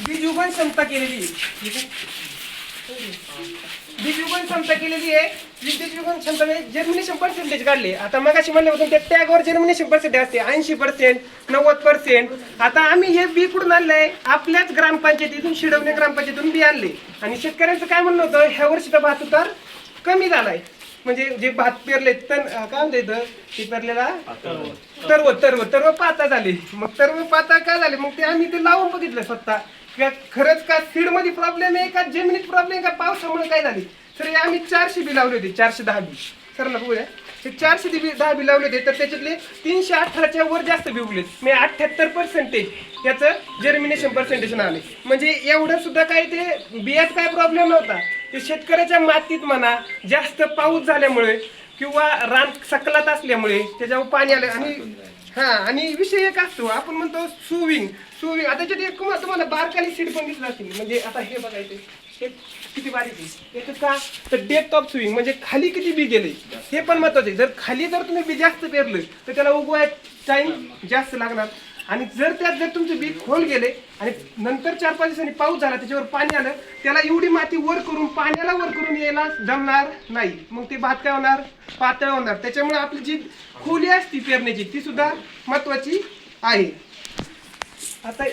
बीज उगवण क्षमता केलेली. आहे. बीज उगवण क्षमता केलेली आहे. उगवण क्षमता जर्मिनेशन पर्सेंटेज काढले. आता मगाशी म्हणलं होतं त्या टॅगवर जर्मिनेशन पर्सेंटेज असते. ऐंशी पर्सेंट नव्वद पर्सेंट आता आम्ही हे बी कुठून आणलंय? आपल्याच ग्रामपंचायतीतून शिडवणे ग्रामपंचायतीतून बी आणले. आणि शेतकऱ्यांचं काय म्हणणं होतं? ह्या वर्षीचा भात उतार कमी झालाय. म्हणजे जे भात पेरले अं, काय म्हणते इथं? ते पेरलेला? तरव तरव तरव पाता झाले. मग तरव पाता काय झाले? मग ते आम्ही ते लावून बघितलं स्वतः. का खरंच का सीडमध्ये प्रॉब्लेम आहे का? जमिनीत प्रॉब्लेम का? पावसामुळे काय झाले? सर हे आम्ही चारशे बी लावले होते चारशे दहा बी. सर ना बघूया. ते चारशे बी दहा बी लावले होते तर त्याच्यातले तीनशे अठराच्या वर जास्त बी उगले मी अठ्ठ्याहत्तर पर्सेंटेज त्याचं जर्मिनेशन पर्सेंटेज आले म्हणजे एवढं सुद्धा काय ते बियात काय प्रॉब्लेम नव्हता. ते शेतकऱ्याच्या मातीत म्हणा जास्त पाऊस झाल्यामुळे किंवा रान सकलात असल्यामुळे त्याच्यावर पाणी आलं. आणि हा आणि विषय एक असतो आपण म्हणतो सुविंग सुविंग आता त्याच्यात एक तुम्हाला तुम्हाला बारकाली सीट पण दिसत असतील म्हणजे आता हे बघायचं हे किती बारीक आहे. याचं का? तर डेप्थ ऑफ स्विंग म्हणजे खाली किती बी गेले. हे पण महत्वाचं आहे. जर खाली जर तुम्ही बी जास्त पेरलं तर त्याला उगवाय टाइम जास्त लागणार. आणि जर त्यात जर तुमचे बी खोल गेले आणि नंतर चार पाच दिवसांनी पाऊस झाला त्याच्यावर पाणी आलं त्याला एवढी माती वर करून पाण्याला वर करून यायला जमणार नाही. मग ते भात काय होणार? पातळ होणार. त्याच्यामुळे आपली जी खोली असती पेरण्याची ती सुद्धा महत्वाची आहे. आता